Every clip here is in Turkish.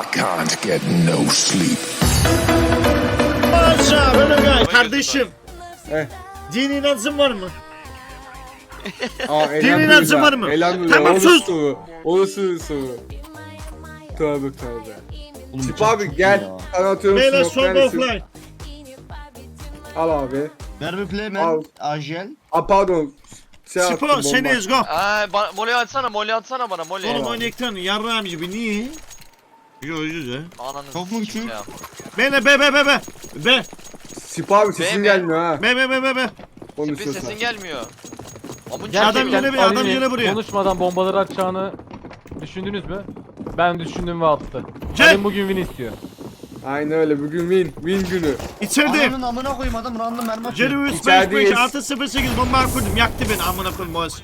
I can't get no sleep. Kardeşim. Eh. Dini inancın var mı? Aa, inancın var mı? Elhamdülillah. Tamam, Orası sus. soru. Orası soru. Tövbe tövbe. Oğlum Tip abi gel. ya. Sana atıyorum Beyler son offline. Al abi. Merve Al. Playman, Ajel. Aa pardon. Şey attım, Spo bomba. seni ezgo. Aa, moli atsana, moli atsana bana, moli. Oğlum ekranı yarrağım gibi niye? Yo güzel. Ananı Çok mu sikeyim küçük? ya. Bene be be be be. Be Sip abi sesin Be- be. gelmiyor ha. be be be be be. Tipi Konuşuyorsan. sesin gelmiyor. Amın Adam yine bir adam yine buraya. Konuşmadan bombaları atacağını düşündünüz mü? Ben düşündüm ve attı. Ali bugün win istiyor. Aynen öyle bugün win. Win günü. İçerideyim. Ananın amına koyayım adam random mermi atıyor. Jerry 5 5 İçerideyiz. 6 0 8 bomba kurdum. Yaktı beni amına koyayım boğaz.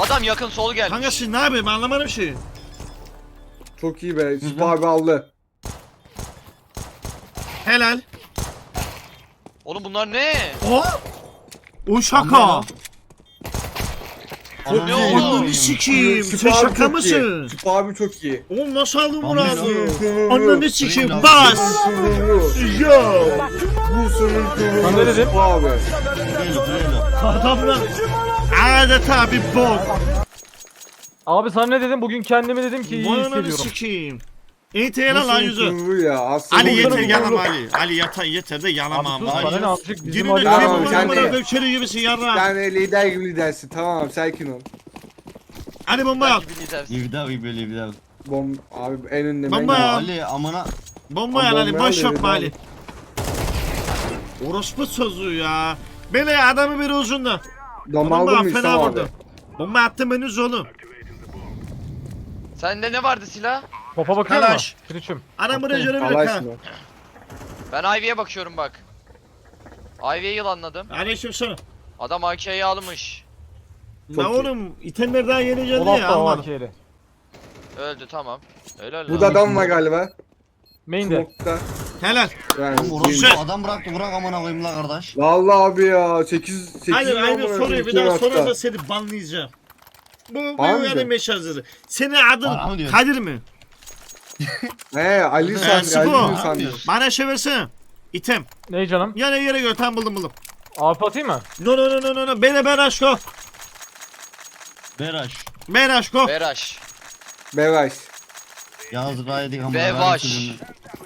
Adam yakın sol gelmiş. Kanka siz ne yapayım anlamadım şeyi. Çok iyi be. Hı. abi aldı. Helal. Oğlum bunlar ne? O. O şaka. Anlamadım. Ne Ananı oldu? Ananı sikeyim. Sip Sen abi şaka çok mısın? iyi. Sip abi çok iyi. Oğlum nasıl aldın bunu Anladım. abi? Ananı sikeyim bas. Yo. Bu senin Ben ne dedim? Sip abi. Adamlar adeta bir bok. Abi sana ne dedim? Bugün kendime dedim ki iyi Vay ananı hissediyorum. sikeyim. İyi lan yüzü. Bu ya. Aslında Ali yeter yalama kurulu. Ali. Ali yeter yeter de yalama Abi ama. sus bana ne azıcık bizim Gününü Ali Tamam, sen de. gibisin yarra. Sen de lider gibi lidersin. Tamam sakin ol. Hadi bomba al. Belki bir lidersin. Livda gibi livda. Bom abi en önde Bomba ben- ya. Ali amına. Bomba Bomba Ali boş yapma al. Ali. Orospu sözü ya. Böyle adamı bir aldın Bomba mı fena İslam abi? vurdu. Bomba attım henüz oğlum. Sende ne vardı silah? Popa bakıyor Kalaş. musun? Friçüm. Anam buraya ha. aşkına. Ben Ivy'ye bakıyorum bak. Ivy'ye yılanladım. Aleyküm sana. Adam AK'yi almış. La iyi. oğlum itemler daha yeni geldi 16 ya da var kere. Öldü tamam. Helal Burada lan. adam var galiba. Main'de. Smoke'da. Helal. Yani. Adam bıraktı bırak amına koyayım la kardeş. Vallahi abi ya 8 8 Aynen aynı soruyu bir daha sorarsa seni banlayacağım. Bu bu Ban mı yani diyor? meşazları. Senin adın Bana mı diyor? Kadir mi? He Ali Ee, sandı. Ali sandı. Bana şey versene. İtem. Ne canım? Yani yere gör tam buldum buldum. AP atayım mı? No no no no no no. Beni ben aşko. Beraş. Ben aşko. Beraş. Bevaş. Yağız gayet amına. Bevaş. koyayım.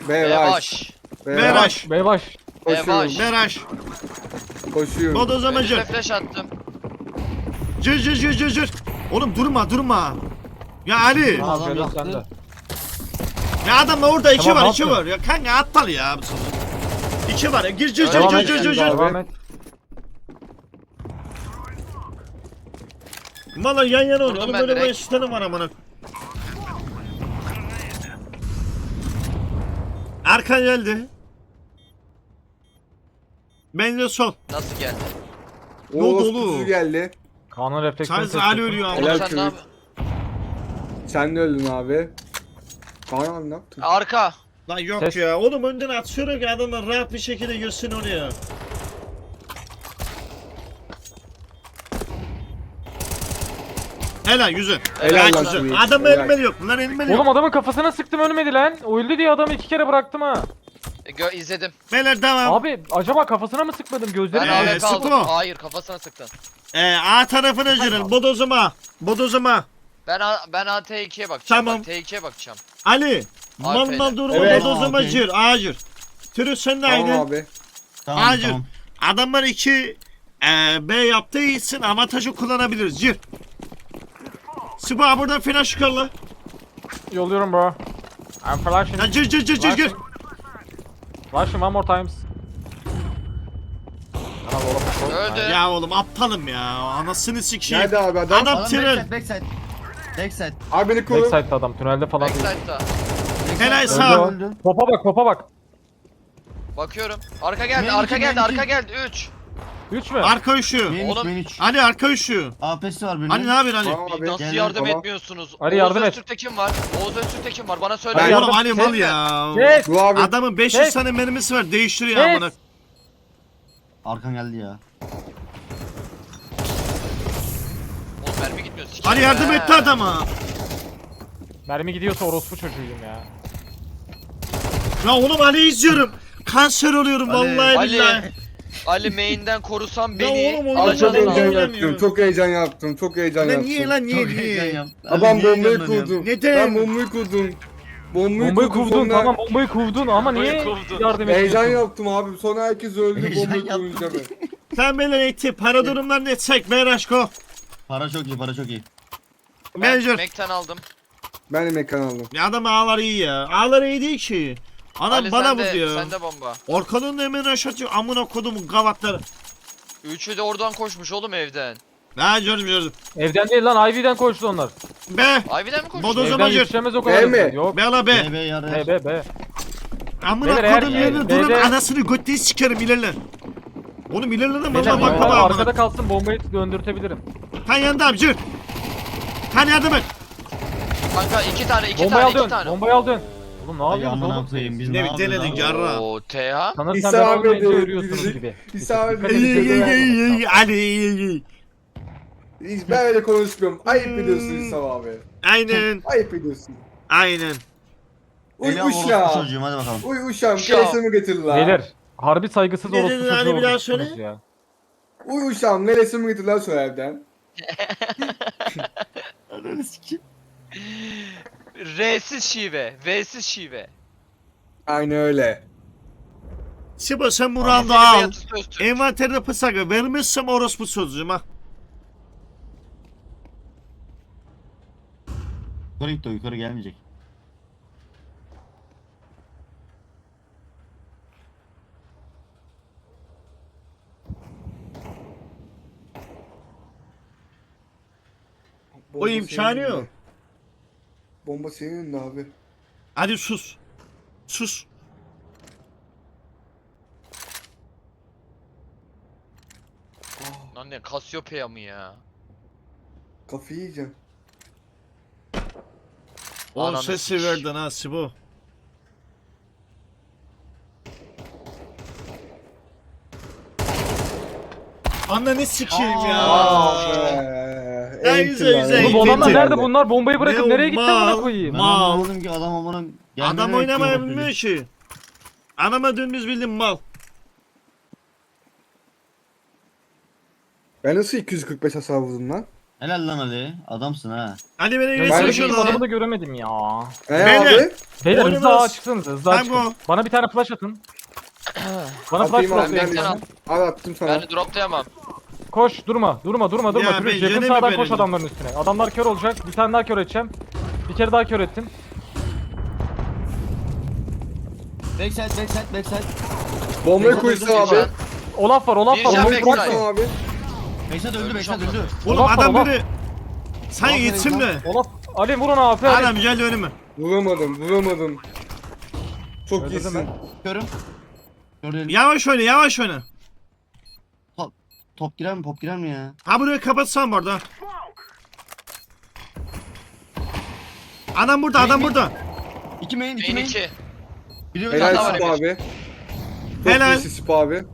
Bevaş. Bevaş. Beraş. Beybaş. Koşuyorum. Bevaş. Beraş. Koşuyorum. O da zaman Önüne flash attım. Cır cır cır cır cır. Oğlum durma durma. Ya Ali. Adam Aferin yaktı. sende. Ya adamla orada iki Tamam, var iki var. Ya kanka aptal ya. bu sefer. İki var. ya. Gir cır Devam cır et. cır cır cır. Abi. Devam et. Valla yan yana oynuyor. Vurdum Oğlum ben böyle direkt. var amına. Arkan geldi. Bence sol. Nasıl geldi? Ne oldu Oğuz oğlum? kutusu geldi. Kaan'ın refleksini test Ali ettim. ölüyor ama. Helal Oğlum sen? Sen de öldün abi. Bana ne yaptın? Arka. Lan yok Ses- ya. Oğlum önden atıyor ki adamlar rahat bir şekilde girsin oraya. Helal yüzü. Helal lan yüzü. Sweet, Adam helal. elmeli yok. Bunlar elmeli Oğlum yok. adamın kafasına sıktım ölmedi lan. Öldü diye adamı iki kere bıraktım ha. E, Gö izledim. Beyler devam. Abi acaba kafasına mı sıkmadım Ben gözlerini? Ee, AWP aldım. Spo. Hayır kafasına sıktın. Ee, A tarafına girin. Bodozuma. Bodozuma. Ben A ben A T2'ye bakacağım. Tamam. Bak, T2'ye bakacağım. Ali. Mal Aferin. mal durma. Evet. Bodozuma Aferin. gir. A gir. Türü sen de Tamam aynı. abi. Tamam Hayır. tamam. Adamlar iki e, B yaptığı için avantajı kullanabiliriz. Gir. Sıba buradan flash çıkar lan. Yolluyorum bro. I'm flashing. Ya gir gir gir gir gir. Flashing one more times. Öldü. Ya oğlum aptalım ya. Anasını sikeyim. Nerede abi adam? Adam tünel. backside backside. Backside. Abi beni koru. Backside'da adam tünelde falan. Backside'da. Helal Öldü, sağ. öldü. Popa bak popa bak. Bakıyorum. Arka geldi, Main arka iki, geldi, main arka geldi. 3. 3 mü? Arka üşüyor. Main 3 Oğlum. 3. Ali arka üşüyor. AP'si var birinin. Ali ne yapıyorsun Ali? Tamam abi. Nasıl Geldim, yardım tamam. etmiyorsunuz? Hadi yardım Oğuz et. Öztürk'te kim var? Oğuz Öztürk'te kim var? Bana söyle. Ben- Oğlum yardım- Ali mal ya. Kes. Bu abi. Adamın 500 Kes. tane mermisi var. Değiştiriyor Kes. amına. Arkan geldi ya. Oğlum Ali yardım etti adama. Mermi gidiyorsa orospu çocuğuyum ya. Ya oğlum Ali izliyorum. Kanser oluyorum Ali, vallahi Ali. billahi. Ali main'den korusam Ya beni. oğlum, Abi çok heyecan yaptım. Çok heyecan yaptım. Çok heyecan Lan yaptım. niye lan niye niye? niye bombayı kurdum. Neden? Ben bombayı kurdum. Bombayı, Bombayı kurdum. kovdun sonra tamam bombayı kovdun ama Bombayı niye kovdun. yardım Heyecan ediyorsun? yaptım abi. Sonra herkes öldü Heyecan bombayı kurunca ben. Sen böyle etti. Para durumları ne çek Meraşko. Para çok iyi para çok iyi. Ben Manager. Mac'ten aldım. Ben de mekan aldım. Ya adam ağlar iyi ya. Ağlar iyi değil ki. Adam Ali bana sende, vuruyor. sende bomba. Orkan'ın da hemen aşağı atıyor. Amına kodumun gavatları. Üçü de oradan koşmuş oğlum evden. Ha gördüm gördüm. Evden değil lan Ivy'den koştu onlar. Be. Ivy'den mi koştu? Bodo- O Evden zaman yetişemez o kadar. Mi? Yok. Be ala be. B B yarı. B B B. Amına Beyler, kodum eğer- yerine Beyler- durun anasını götteyi sikerim ilerle. Oğlum ilerle Beyler, valla bak bomba baba arkada kalsın bombayı döndürtebilirim. Kan yanında abi gir. Kan yardım et. Kanka iki tane iki Bombayı tane al iki dön. tane. Bombayı al dön. Oğlum ne Ay yapıyorsunuz amına oğlum? koyayım biz Ne ne bir yapıyoruz denedik lan? yarra. Oo TH. Sanırsam ben İsabet olmayınca ediyor, yürüyorsunuz bizi- gibi. İsabet Dikkat İyi iyi iyi iyi. Ali iyi iyi. Hiç ben öyle konuşmuyorum. Ayıp ediyorsun İsam abi. Aynen. Ayıp ediyorsun. Aynen. Uy Eli al orospu uşağım. çocuğum hadi bakalım. Uy uşağım. Uşağım. Keresimi getir lan. Beyler harbi saygısız Ne orospu dedin çocuğu hani bir daha olmuşsunuz söyle? ya. Uy uşağım. Neresimi getir lan şu evden. Ananı sikeyim. R'siz şive. V'siz şive. Aynı öyle. Sibo sen Ama Murat'ı al. Envanterine pısaka vermezsem orospu sözcüğüm ha. Yukarı gitti o yukarı gelmeyecek. Bomba imkanı senin yok. Bomba senin önünde abi. Hadi sus. Sus. Lan ne Cassiopeia mı ya? Kafayı yiyeceğim. O Ananı sikeyim. verdin ha Sibo. Ananı sikeyim ya. Ya en yüze yüze Oğlum adamlar nerede bunlar? Bombayı bırakıp Ne nereye gitti amına koyayım? Ben Mal. anlamadım ki adam amına Adam oynamaya bilmiyor ki. Anama dümdüz bildim mal. Ben nasıl 245 hasar vurdum lan? Helal lan Ali. Adamsın ha. Hadi beni Ben şu adamı da göremedim ya. Ee Beyler. abi? Beyler hızlı Oynamaz. ağa çıksanız hızlı ağa çıkın. go. Bana bir tane flash atın. Bana flash Atayım abi. flash Ben Tamam. al attım sana. Ben de droplayamam. Koş durma durma durma durma. Ya Sürüş. ben Yakın sağdan koş verelim? adamların üstüne. Adamlar kör olacak. Bir tane daha kör edeceğim. Bir kere daha kör ettim. Backside backside backside. Bombayı koysun abi. Olaf var Olaf var. can Olaf backside. var. Koysun abi. Backside öldü Ölmüş backside amına. öldü. Oğlum Olaf adam Olaf. biri. Sen Olaf gitsin nereye mi? Olaf. Ali vurun AP Ali. Adam geldi önüme. Vuramadım vuramadım. Çok Öldürdüm iyisin. ben. Körüm. Gördüm. Yavaş oyna yavaş oyna. Top girer mi pop girer mi ya? Ha burayı kapatsan bu arada. Adam burada adam burada. İki main iki Main. 2. Biri öldü. Helal Helal var Sip Emir. abi. Çok Helal. iyisin Sip abi.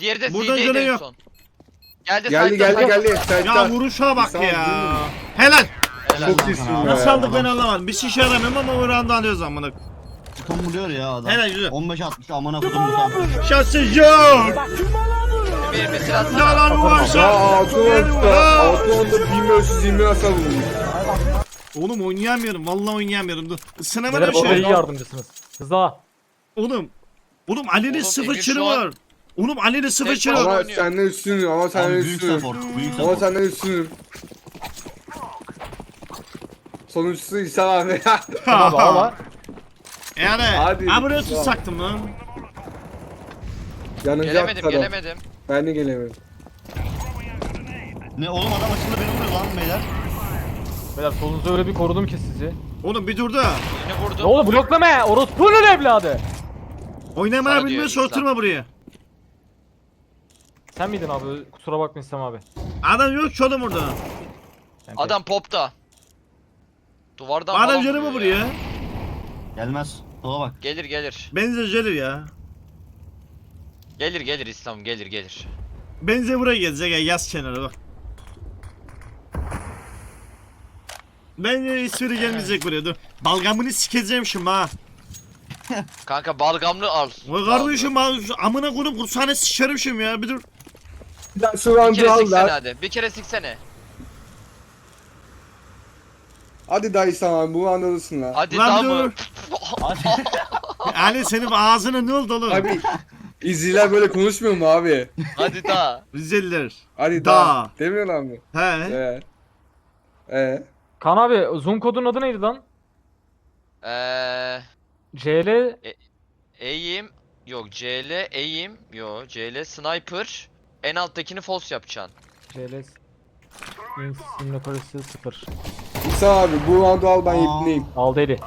Diğeri de Buradan C'deydi gören en yok. son. Geldi Geldi side'da, geldi side'da. geldi. Ya vuruşa bak değil ya. mi? Helal. Helal. Çok iyisin Helal. be. Nasıl aldık ben anlamadım. Bir şey yaramıyorum ama round'u alıyoruz amına. Tam vuruyor ya adam. Helal, güzel. 15 60 amına kodum bu tam. Şansı yok. Bir bir silah sana. Yalan Ya varsa. altı onda. Altı onda 1520 hasar vurmuş. Oğlum oynayamıyorum. Vallahi oynayamıyorum. Dur. Beyler orada iyi şey. yardımcısınız. Hızlı ağa. Oğlum. Oğlum Ali'nin Oğlum, sıfır Emir çırı şu an- var. Oğlum Ali'nin sıfır Tek çırı başına var. Ama oynuyor. senden üstünüm ama Abi senden büyük üstünüm. support. Büyük Ama support. senden üstünüm. Sonuçta İhsan abi. Abi ağla. Yani. Hadi. Ha buraya tutsaktım lan. Yanacak Gelemedim kadar. gelemedim. Ben de gelemedim. Ne oğlum adam açıldı beni vuruyor lan beyler. Beyler solunuzu öyle bir korudum ki sizi. Oğlum bir dur da. Yine Ne vurdum. oğlum bloklama. Orospu'nun evladı. Oynamaya Sana bilmiyorsa oturma buraya. Sen miydin abi? Kusura bakma İslam abi. Adam yok ki oğlum orada. Sen Adam popta. Duvardan Adam falan canı mı vuruyor ya. buraya? Gelmez. Sola bak. Gelir gelir. Benze gelir ya. Gelir gelir İslam gelir gelir. Benze buraya gelecek ya yaz kenara bak. Ben de ismini gelmeyecek buraya dur. Balgamını sikeceğim şimdi ha. Kanka balgamlı al. Vay kardeşim ha, şu amına koyup kursağına sikerim şimdi ya bir dur. Bir şu Bir kere al siksene lan. hadi. Bir kere siksene. Hadi dayı sana bu roundu alırsın lan. Hadi Lan daha dur. mı? Hadi. Yani senin ağzına ne oldu oğlum? Abi izciler böyle konuşmuyor mu abi? Hadi daha. Rizeliler. Hadi Da. da. Demiyorlar mı? He. Ee. Ee. Kaan abi zoom kodun adı neydi lan? Eee... CL Eğim. Yok CL eğim. Yok CL sniper. En alttakini false yapacaksın. CL Simulatorisi 0 İsa abi bu roundu al ben Aa. ipneyim. Aldı eli.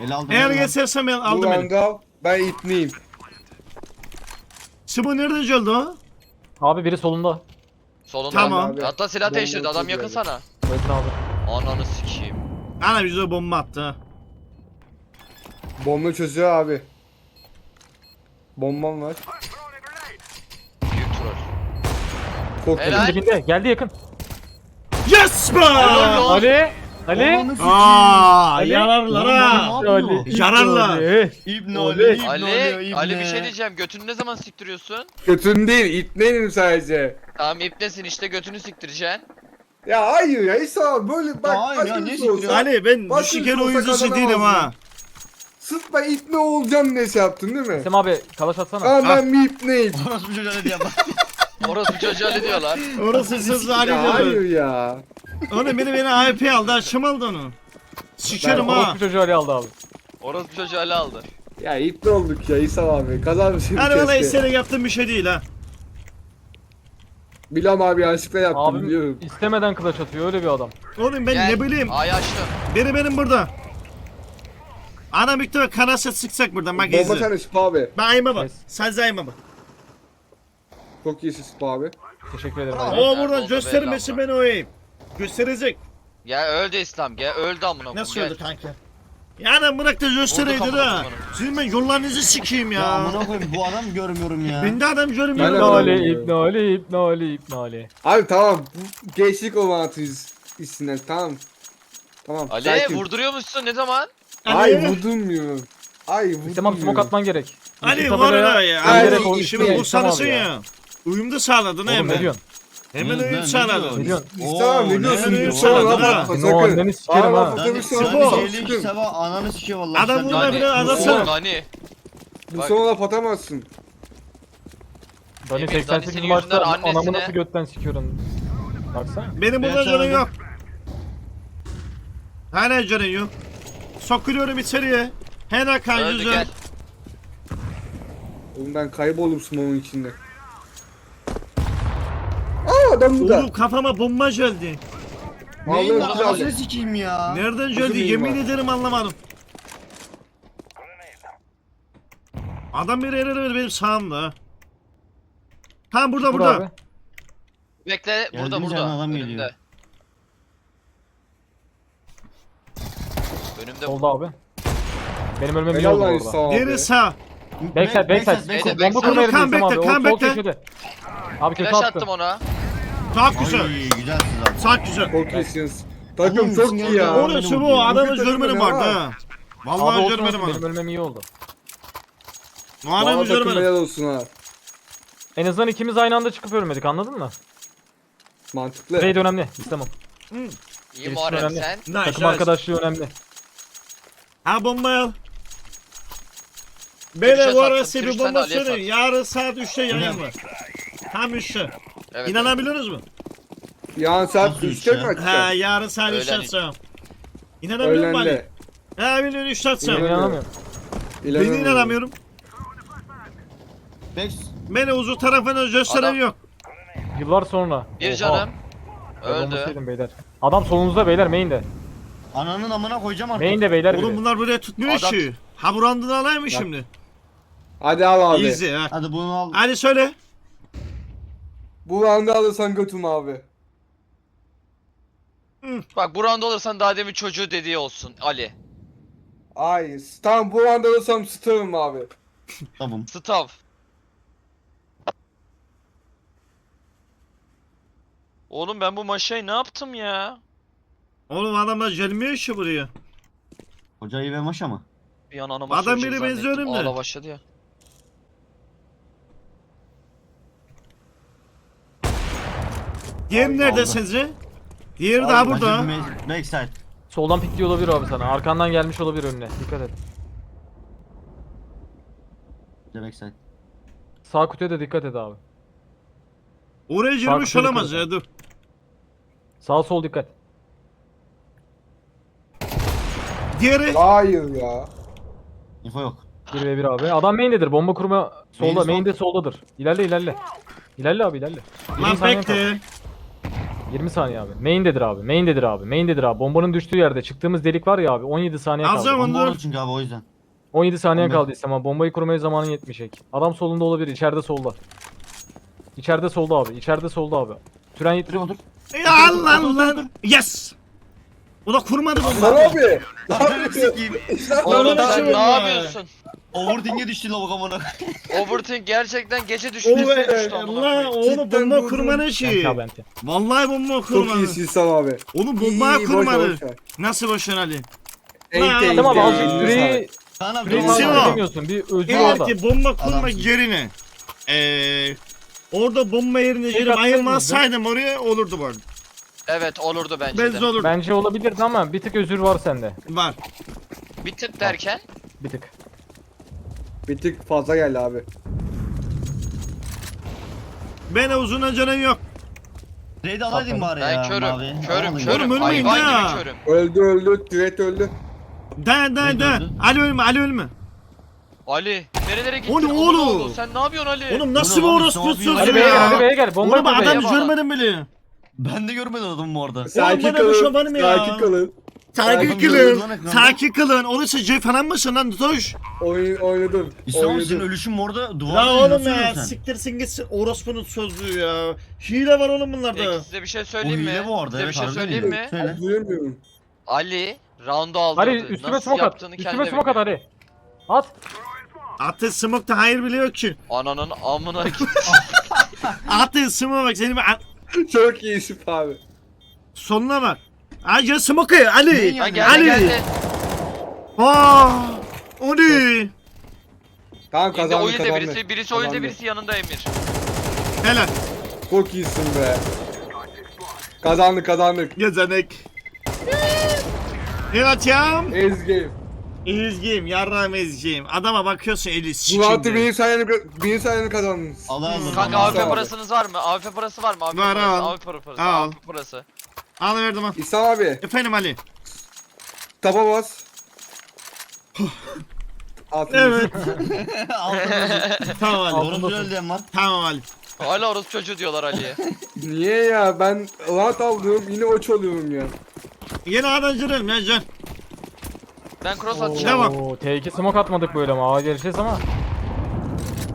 El aldım. Eğer aldım. geçersem ben Bu aldım beni. roundu al ben ipneyim. Sibo nereden öldü o? Abi biri solunda. Solunda. Tamam. Abi, Hatta silah değiştirdi adam yakın sana. Öldün abi. Ananı sikeyim. Ana bize bomba attı ha. Bomba çözüyor abi. Bombam var. Büyük troll. Çok Helal. iyi. Dibinde geldi yakın. Yes be! Helal olsun. Ali! Ali! Aaa Ali. yararlar ha. Yararlar. Oley. Ali, İbni Ali, Ali, bir şey diyeceğim. Götünü ne zaman siktiriyorsun? Kötün değil ipneyim sadece. Tamam ipnesin işte götünü siktireceksin. Ya hayır ya İsa böyle bak. Hayır ya, ne bir şey olsa- siktir ya? Ali ben düşüken olsa oyuncusu değilim ha. Sırf ben ipne olacağım diye şey yaptın değil mi? İstem abi kalaş atsana. Ama ben bir ipneyim. Orospu çocuğa ne diye bak. Orası çocuğa ne diyorlar? Orası Ya diyor. hayır ya. Oğlum beni beni AWP aldı açım aldı onu. Sikerim ha. Orospu çocuğu Ali aldı abi. Orası çocuğu Ali aldı. Ya ipne olduk ya İsa abi. Kazanmışsın Yani valla keşke. isteyerek yaptığım bir şey değil ha. Bilal abi yanlışlıkla yaptım Abim biliyorum. istemeden kılıç atıyor öyle bir adam. Oğlum ben Gel. ne bileyim. Ay açtım. Biri benim burada. Ana büyük kanasa sıksak buradan bak Bomba izle. tane Sıpa abi. Ben ayıma bak. Sen zayıma bak. Çok Sıpa abi. Teşekkür ederim Aa. Ali. O Nerede buradan oldu göstermesin belli beni o eğim. Gösterecek. Gel öldü İslam gel öldü amına koyayım. Nasıl gel. öldü kanka? Yani bırak da göstereydi Vurduk ha. amına Sizin ben yollarınızı sikeyim Ya ya. amına koyayım bu adam görmüyorum ya. Ben de adam görmüyorum. de İbn adam Ali, görüyorum. İbn Ali, İbn Ali, İbn Ali. Abi tamam. Bu gençlik olantıyız isimler tamam. Tamam. Ali sakin. vurduruyormuşsun ne zaman? Ay Ali, vurdurmuyorum. Ay vurdurmuyorum. Abi smoke atman gerek. Ali İki var ya. İyi, iyi, Şimdi iyi, bu abi sanırsın ya. Uyum da sağladın Oğlum hemen. ne diyorsun? Hemen Ne- uyum ne sağladın. Ne diyorsun? İstem abi ne diyorsun? ne diyorsun? lan Ne sakın. o anneni sikerim ha. yok. Sıvı. Sıkın. şeylik sabah ananı sikiyor vallahi. Adam Sen- bunlar Gani. bile adam Sıvı. sana. Gani. Bu sonra laf atamazsın. Dani Emin, 88 Dani maçta anamı nasıl götten sikiyorum. Baksana. Benim burada Ben canım yok. Hala canın yok. Sokuyorum içeriye. Hena kan Öldü yüzü. gel. Oğlum ben kaybolurum smoke'un içinde. Adam burada. Oğlum kafama bomba geldi. Neyin Vallahi anasını sikeyim ya. Nereden geldi? Yemin var. ederim anlamadım. Adam biri herhalde benim sağımda. Tam burada Vur burada. abi. Bekle burada burada. yerden adam Önümde. geliyor. Önümde Solda abi. Benim ölmem iyi Helal oldu lan orada. İsa abi. Diğeri sağ. Backside, backside. backside. Bomba Backside. kurma yerinde Come İstem abi. O come sol back'te. köşede. Abi kötü Flash attı. attım ona. Çok güzel. Ay güzelsiniz abi. Çok güzel. Çok iyisiniz. Takım çok iyi ya. Orası bu. Adamın takımda vardı ha. Abi Vallahi olsun görmedim olsun benim ölmem iyi oldu. Adamı Valla takım görmedim. helal olsun ha. En azından ikimiz aynı anda çıkıp ölmedik anladın mı? Mantıklı. Trade önemli istemem. İyi Birisi Muharrem önemli. sen. Nice, Takım nice. arkadaşlığı önemli. Ha bombayı al. Beyler bu sattım, arası bir Twitch'ten bomba sattım. Yarın saat 3'te yayın var. Tam 3'te. Evet. İnanabiliyoruz mu? Yani saat Nasıl 3'te üç mi ya? Ha açacak? yarın saat 3'ten Öğlen. sonra. İnanabiliyor musun Ali? Öğlende. Ha biliyorum 3'ten sonra. İnanamıyorum. İnanamıyorum. Ben İnanamıyorum. inanamıyorum. Beş. Beni uzun tarafına gösteren Adam- yok. Yıllar sonra. Bir Oha. canım. Öldü. olmasaydım beyler. Adam solunuzda beyler main'de. Ananın amına koyacağım artık. Main'de beyler Oğlum biri. bunlar buraya tutmuyor Adam- ki. Ha bu randını alayım mı şimdi? Hadi al abi. Easy ha. Hadi bunu al. Hadi söyle. Bu round'u alırsan götüm abi. Bak bu round olursan daha demin çocuğu dediği olsun Ali. Ay tamam bu round'u alırsam sıtarım abi. Tamam. Stav. Oğlum ben bu maşayı ne yaptım ya? Oğlum adamlar gelmiyor ki buraya. Hocayı ve maşa mı? Bir an anama Adam biri zannettim. benziyorum da. Ağla başladı ya. Diğeri nerede sizce? Diğeri daha burada. Backside. Soldan pikliyor olabilir abi sana. Arkandan gelmiş olabilir önüne. Dikkat et. De backside. Sağ kutuya da dikkat et abi. Oraya girmiş Farklı olamaz yukarı. ya dur. Sağ sol dikkat. Diğeri Hayır ya. Info yok. 1 ve 1 abi. Adam main'dedir. Bomba kurma solda. Main sol. Main'de soldadır. İlerle ilerle. İlerle abi ilerle. 20 lan saniyen kaldı. bekle. 20 saniye abi. Main'dedir abi. Main'dedir abi. Main'dedir abi. Bombanın düştüğü yerde çıktığımız delik var ya abi. 17 saniye kaldı. Alacağım Bomba onu. olur çünkü abi o yüzden. 17 saniye Tamam. kaldı ama bombayı kurmaya zamanın yetmeyecek. Adam solunda olabilir. içeride solda. İçeride solda abi. İçeride solda abi. Türen yet- Otur otur. Ya Allah lan. Yes. O da kurmadı Lan abi. Lan. Oğlum Oğlum, sen şey ne yapıyorsun? Overthink'e düştü lavuk amına. Overthink gerçekten gece düştü. be, düştü amına oğlum bomba vurdum. kurmanı Bente şey. abi bente. Vallahi bomba Çok kurmadı. iyisin İslam abi. Oğlum İyi, bomba ver. Nasıl boşver Ali? Tamam abi elini süreyi abi edemiyorsun. Bir özür Eğer orada. ki bomba kurmak Adamsın. yerine eee orada bomba yerine gelip ayırmasaydım oraya olurdu bu arada. Evet olurdu bence de. olurdu. Bence olabilirdi ama bir tık özür var sende. Var. Bir tık derken. Bir tık. Bir tık fazla geldi abi. Ben uzun canım yok. Raid alaydın bari Ben ya körüm. mavi. Körüm Alaydın. körüm. Oğlum ölmeyin Hayvan ya. gibi körüm. Öldü öldü. Düet öldü. Da da Ne da. diyordu? Ali ölme Ali ölme. Ali nerelere gittin? O ne oğlum? oğlum, Sen ne yapıyorsun Ali? Oğlum nasıl bir lan, orospu ne yapıyorsun? Sözü B'ye gel, hadi ya? B'ye gel. Bomba Oğlum adam bana. görmedim bile. Ben de görmedim adamı bu arada. Sakin bana kalın. var mı ya? Sakin kalın. Adam kılın. Takip kılın. Orası C falan mısın lan Toş? Oyun oynadım. İslam senin Oynadım. ölüşün orada duvar değil, oğlum ya siktirsin gitsin orospunun sözlüğü ya. Hile var oğlum bunlarda. Peki size bir şey O söyleyeyim mi? hile bu arada Size bir evet şey harbiden söyleyeyim mi? Söyle. Duyamıyorum. Ali round'u aldırdı. Ali üstüme Nasıl smoke at. yaptığını Üstüme smoke at bilmiyor. Ali. At. Atı smoke da hayır bile yok ki. Ananın amına git. Atı smoke bak senin a- Çok iyi Yusuf abi. sonuna bak. Ay ya smoke Ali. Ha Yani geldi Ali. geldi. Aa, o ne? Tamam İndi kazandık oyunda kazandık. birisi, birisi oyunda Kazandık. birisi yanında Emir. Helal. Çok iyisin be. Kazandık kazandık. Gezenek. Evet ya. Ezgi. Ezgiyim, yarrağım ezgiyim. Adama bakıyorsun eli Bu altı sikimde. benim sayemde benim sayemde kazandınız. Allah Allah. Kanka. AWP parasınız var mı? AWP parası var mı? AWP Var, parası, al. AWP parası, Al. AWP parası. Al verdim al. İslam abi. Efendim Ali. Taba bas. Altın Evet. Tamam Ali. Öldü hem var. Tamam Ali. Hala orası çocuğu diyorlar Ali'ye. Niye ya ben rahat alıyorum yine oç oluyorum ya. Yeni adancırım ya can. Ben cross atacağım. Devam. Oo, T2 smoke atmadık böyle ama. Ağa geleceğiz ama.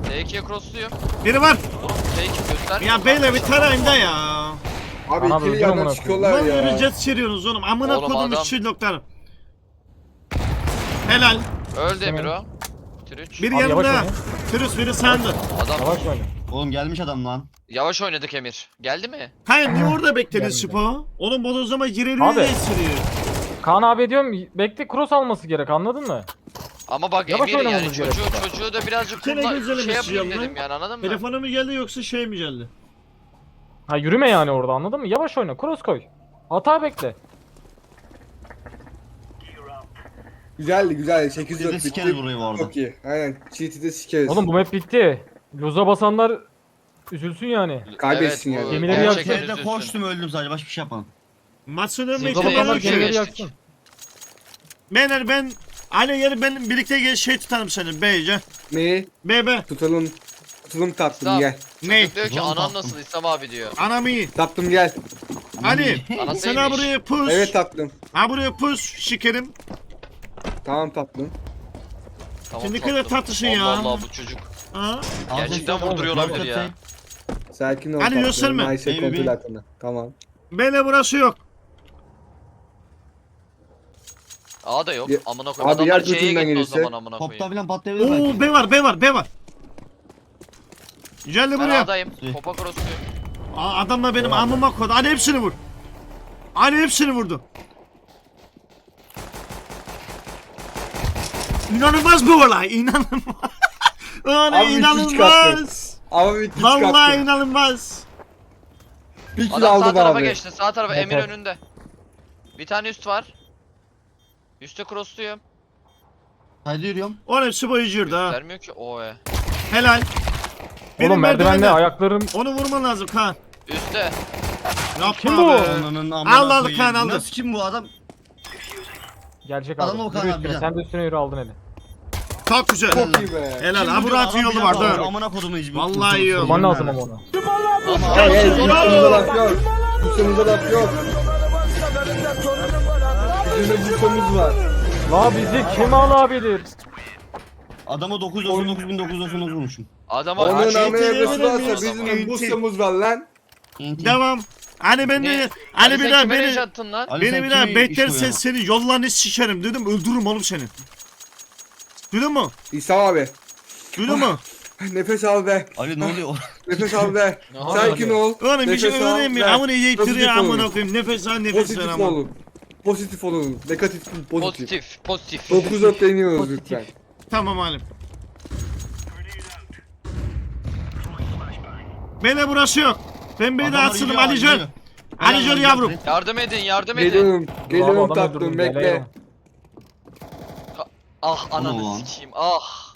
T2'ye crossluyum. Biri var. Oğlum T2 göster. Ya beyle bir tarayın da ya. Abi Ana ikili yandan çıkıyorlar Lan ya. yürü jet çeviriyorsunuz oğlum. Amına Oğlum kodum adam- şilloklar. Helal. Öldü Emir o. 3. Biri Abi yavaş yanında. oynayın. Tırıs biri sandı. Adam Yavaş oyna. Oğlum gelmiş adam lan. yavaş oynadık Emir. Geldi mi? Hayır niye orada bekledin Gelmedi. Spo? Oğlum bodozlama girelim Abi. diye sürüyor. Kaan abi diyorum bekle cross alması gerek anladın mı? Ama bak Yavaş Emir yani oynamamız çocuğu çocuğu da birazcık Seni kumla, gözlerim şey yapayım istiyorum dedim yani anladın mı? Telefona mı geldi yoksa şey mi geldi? Ha yürüme yani orada anladın mı? Yavaş oyna cross koy. Hata bekle. Güzeldi güzeldi 8 Bir de 4 sikeriz bitti. burayı bu arada. Çok iyi. Aynen. Cheat'i de sikeriz. Oğlum bu map bitti. Loza basanlar üzülsün yani. Kaybetsin Evet, bu yani. Gemileri gerçekten üzülsün. koştum öldüm sadece başka bir şey yapmadım. Gemileri geçtik. yaksın. Beyler ben Ali yarı ben birlikte gel şey tutalım seni Beyce. Neyi? Be be. Tutalım. Tutalım tatlım Tamam. gel. Ne? Çocuk diyor ki anan nasıl İslam abi diyor. Anam iyi. Tatlım gel. Ali Anası sen ha iyiymiş. buraya pus. Evet tatlım. Ha buraya pus şekerim. Tamam tatlım. Tamam, Şimdi ne kadar tatlım. tatlısın Allah ya. Allah bu çocuk. Ha? Gerçekten vurduruyor olabilir ya. Sakin ol Hadi tatlım. gösterme. Ayşe Baby, kontrol altında. Tamam. Beyler burası yok. A da yok. Ya- Amına koyayım. Abi yer C'ye götünden gitti o gelirse. zaman amına Topta koyayım. bilen patlayabilir Oo belki. B var B var B var. Yücel de buraya. Suyu. A'dayım. Popa cross'u. Aa, adamla benim amıma koydu. Hadi hepsini vur. Hadi hepsini vurdu. İnanılmaz bu olay. İnanılmaz. Ana Abi, müthiş inanılmaz. Ama bir kick Vallahi attı. inanılmaz. Bir kill Adam sağ tarafa geçti. Sağ tarafa Emir önünde. Bir tane üst var. Üste crossluyum. Haydi yürüyorum. Oğlum su boyucuydu ha. Vermiyor ki o e. Helal. Benim Oğlum merdivenle merdivende. ayaklarım Onu vurman lazım Kaan. Üste. Yapma Kim bu? be. Ananın amına Al, al, koyayım. Kaan, al. Nasıl kim bu adam? gelecek abi. o kadar Yürü üstüne. bir Sen de üstüne yürü aldın eli. Çok güzel. Çok iyi be. Helal. Ha bu bu rahat adam yolu vardı. ha. Amına kodumu hiç. Vallahi iyi oldu. Vurman lazım ama onu. Hey üstümüze laf yok. Üstümüze laf yok. Bizim üstümüz var. La bizi kim alabilir? Adama 999.999 vurmuşum. Adama Onun yapısı diyebilir varsa bizim boostumuz var lan. Devam. Hani ben de Ne? hani Ali bir daha beni attın lan? Ali beni sen bir daha kime iş beklersen koyuyorsun? seni yollarını sikerim dedim öldürürüm oğlum seni. Duydun mu? İsa abi. Duydun mu? Nefes al be. Ali ne oluyor? Nefes al be. Ne Sakin ol. Oğlum bir şey Nefes al öğreneyim mi? ve Amına yiyip pozitif duruyor olun. amına koyayım. Nefes al nefes ver Pozitif amına. olun. Pozitif olun. Negatif değil, pozitif. Pozitif. Pozitif. 9 öp deniyoruz lütfen. Tamam halim. Beni burası yok. Ben beni de Adamlar Alican. Alican yavrum. Yardım edin yardım edin. Geliyorum. Geliyorum Ulan adam tatlım öldürdüm, bekle. geliyorum. Ah ananı sikeyim. Ah.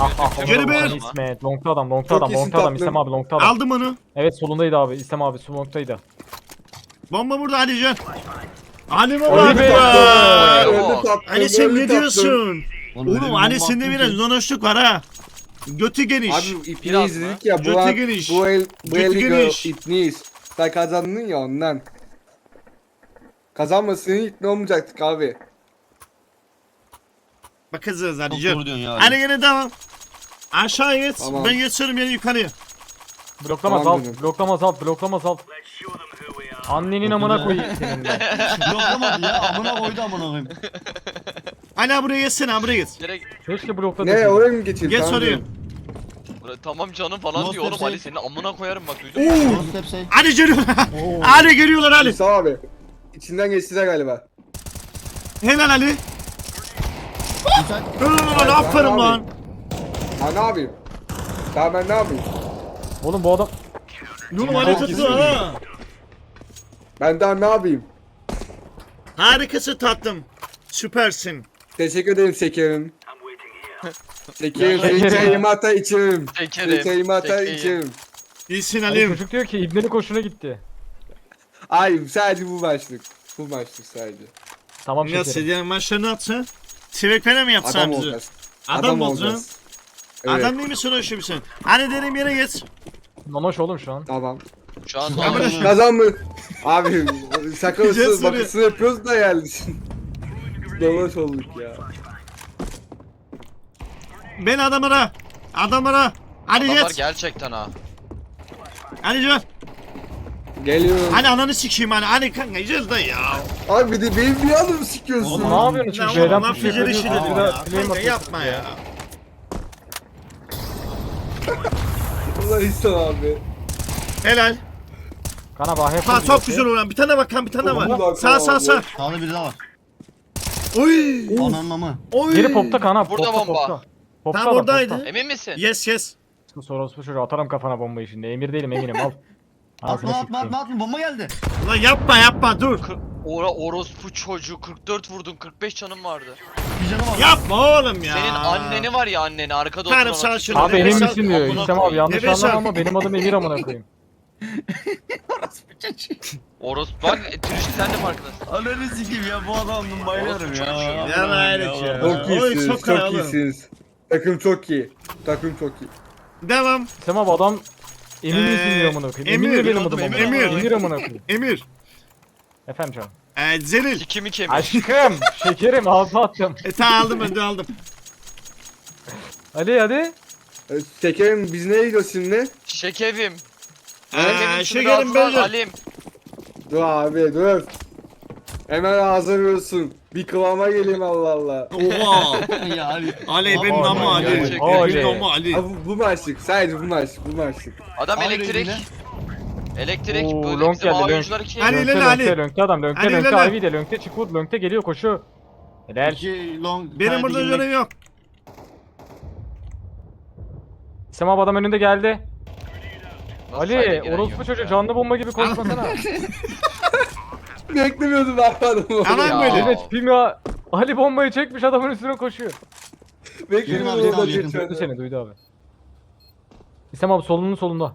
Ah ah ah. Geri ver. İsmet. Longta adam, longta Çok adam, iyisin longta adam. tatlım. İstem abi, longta adam. Aldım onu. Evet solundaydı abi. İstem abi, su longtaydı. Bomba burada Alican. Ali baba. Ali Bey. Vay, Öldü o. tatlım. Ali sen ne diyorsun? Oğlum, Ali sende biraz donoşluk var ha. Götü geniş. Abi ipini Biraz izledik ya bu Götü an, geniş. bu el bu Götü eli geniş. gör ipniyiz. Sen kazandın ya ondan. Kazanmasın hiç ne olmayacaktık abi. Bakacağız Çok Alican. doğru diyorsun ya. Hadi gene devam. Aşağı geç. Tamam. Ben geçiyorum yine yukarıya. Bloklamaz Tamam alt, dedim. bloklamaz alt, bloklamaz alt. Annenin amına koyayım senin de. Bloklamadı ya. Amına koydu amına koyayım. Ali ha buraya geçsene ha buraya geç. Direkt Keşke blokla Ne oraya mı geçeyim? Geç Tamam oraya. diyorum. tamam canım falan diyor oğlum hepsi- Ali senin amına koyarım bak duydun mu? Oo. Ali geliyorlar. Ali geliyorlar Ali. İsa abi. İçinden geçtiler galiba. Helal Ali. Güzel. Helal aferin abi. lan. Ha ne yapayım? Daha ben ne yapayım? Oğlum bu adam Oğlum Ali tuttu ha. Ben daha ne yapayım? Harikasın tatlım. Süpersin. Teşekkür ederim şekerim. Şekerim Şekerim. atar içerim. Şekerim, çayımı atar şekerim. içerim. İyisin Ali Ali'm. çocuk diyor ki İbneli koşuna gitti. Ay sadece bu başlık. Bu başlık sadece. Tamam Nasıl şekerim. diyelim maçlarını atsa? Tvekpene mi yapsan Adam bizi? olacağız. Adam, olacaksın. olacağız. Evet, Adam değil misin o şimdi sen? Hani dedim yere geç. Nonoş oğlum şu an. tamam. Şu an Tamam. tamam. Kazan mı? Abi şakası soru. bakısını yapıyoruz da yani. Dolaş olduk ya. Ben adamlara. Adamlara. Hadi Adamlar geç. gerçekten ha. Hadi gel. Geliyorum. Hani ananı sikeyim hani. Hani kanka gel da ya. Abi bir de benim bir adamı sikiyorsun. Oğlum ne yapıyorsun Ya çünkü push laf yapıyorsun. işi dedim ya. Kanka yapma ya. Allah İhsan abi. Helal. Kana bah hep Ha çok güzel olan. Bir tane bak kan bir tane Oğlum, var. bak Sağ abi. sağ sağ. Sağda biri daha var. Oy. Ananın amı. Oy. Geri popta kana. Burada popta, bomba. Popta. Popta Tam adam, oradaydı. popta. Emin misin? Yes yes. Soros bu çocuğu atarım kafana bombayı şimdi. Emir değilim eminim al. Atma atma sikeyim. atma atma bomba geldi. Ulan yapma yapma dur. Ora orospu çocuğu 44 vurdun 45 canım vardı. Bir canım var. Yapma oğlum ya. Senin anneni var ya anneni arkada Tanrım oturan sana o şunu- çocuğu. Abi Nefes emin al, misin diyor. amına İstem abi koyayım. yanlış Nefes anlama ama benim adım Emir amına koyayım. Orospu bak e, Trişi sen de farkındasın. Ananı sikeyim ya bu adamın bayılıyorum Orospu ya. çocuğu. Ya hayret ya. Çok iyisiniz, çok çok, iyisiniz. Takım çok iyi. Takım çok iyi. Devam. Abi adam Emin Ee, misin diyor amına koyayım. Emir Emir, mi benim adım Emir. Emir. Emir amına koyayım. Emir. Efendim canım. Ee, Zelil. Sikimi kemik. Aşkım, şekerim ağzına attım. E tamam aldım de aldım. Ali hadi. Ee, Şekerim biz nereye gidiyoruz şimdi? Şekevim. Ee, şekerim ben Alim. Dur abi dur. Hemen hazırlıyorsun. Bir kıvama geleyim Allah Allah. Oha. ya Ali. Ali benim namı Ali. Benim namı Ali. Abi bu, bu maçlık sadece bu maçlık bu maçlık. Adam Al elektrik. rengini. Elektrik. Oo, Bu long bizim geldi, long. oyuncular ki. Ali Lönkte, ileri Ali. lönkte, lönkte adam, lönkte, Ali lönkte, ileri. Ivy de, lönkte, çık vur, lönkte geliyor koşu. Helal. İki long. Benim burada canım yok. İsem abi adam önünde geldi. Ali orospu çocuğu canlı bomba gibi konuşmasana. Beklemiyordum ben adamı. Aman Ya. böyle. Evet film ya. Ali bombayı çekmiş adamın üstüne koşuyor. Beklemiyordum orada geçiyordu. Duydu seni duydu abi. İsem abi solunun solunda.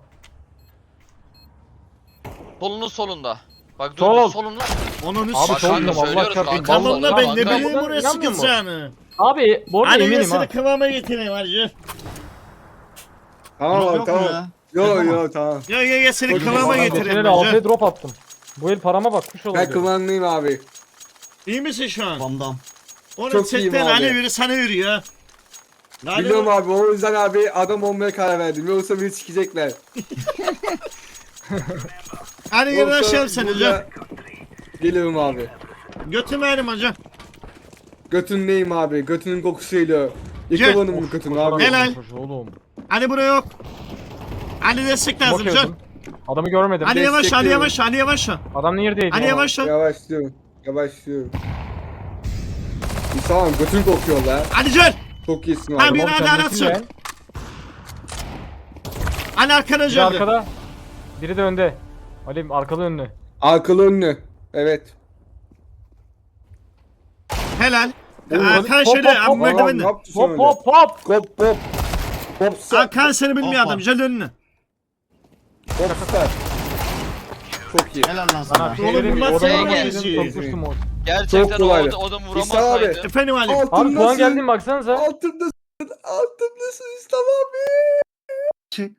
Solunun solunda. Bak dur Sol. dur, solunun. Onun Abi Bak solunda kanka Allah söylüyoruz kanka. Da ben ne Kanka, bileyim buraya inanmıyor musun? Abi bu arada Hani eminim seni ha. kıvama getireyim hacı. Tamam abi tamam. Ya? Yo yo tamam. Ya ya ya seni iyi. getireyim Geçen el altıya hacı. drop attım. Bu el parama bak kuş Ben kıvamlıyım abi. İyi misin şu an? Bam dam. Onun Çok iyiyim chatten abi. hani biri sana yürüyor. Lale Biliyorum abi o yüzden abi adam olmaya karar verdim. Yoksa beni sikecekler. Hani geri Yoksa aşağı sen hacı. burada- Geliyorum abi. Götümü verim hacı. Götündeyim abi. Götünün kokusuyla. Gel. Yıkamanın bu götünü abi. Helal. Oğlum. Hani bura yok. Hani destek lazım can. Bakıyordum. Adamı görmedim. Ali yavaş, Ali Destekliyorum. yavaş, Ali yavaş. Adam neredeydi? Ali ya? yavaş. Yavaşlıyorum. Yavaşlıyorum. Tamam götün kokuyor la. Hadi can. Çok iyisin Ha, abi. bir- Tamam, hadi sen anlatsın. nesin ya? Hani arkana Biri can. arkada. Biri de önde. Ali arkalı önlü. Arkalı önlü. Evet. Helal. Oğlum, Hakan hadi. şöyle Hop, hop, abi hop, Adam ne merdivende. yaptı sen Hop öyle? hop hop. Hop hop. Popstar. Hakan seni bilmiyor Hoppa. adam. Gel önüne. Popstar. Çok iyi. Helal lan Sana Oğlum, bunlar Odamı sen verdim, gel. sokmuştum o. Gerçekten Çok o kolaydı. adam, adam İsa vuramasaydı. Efendim Ali. Abi Altındasın. puan geldi mi baksanıza. Altındasın. Altındasın İslam abi.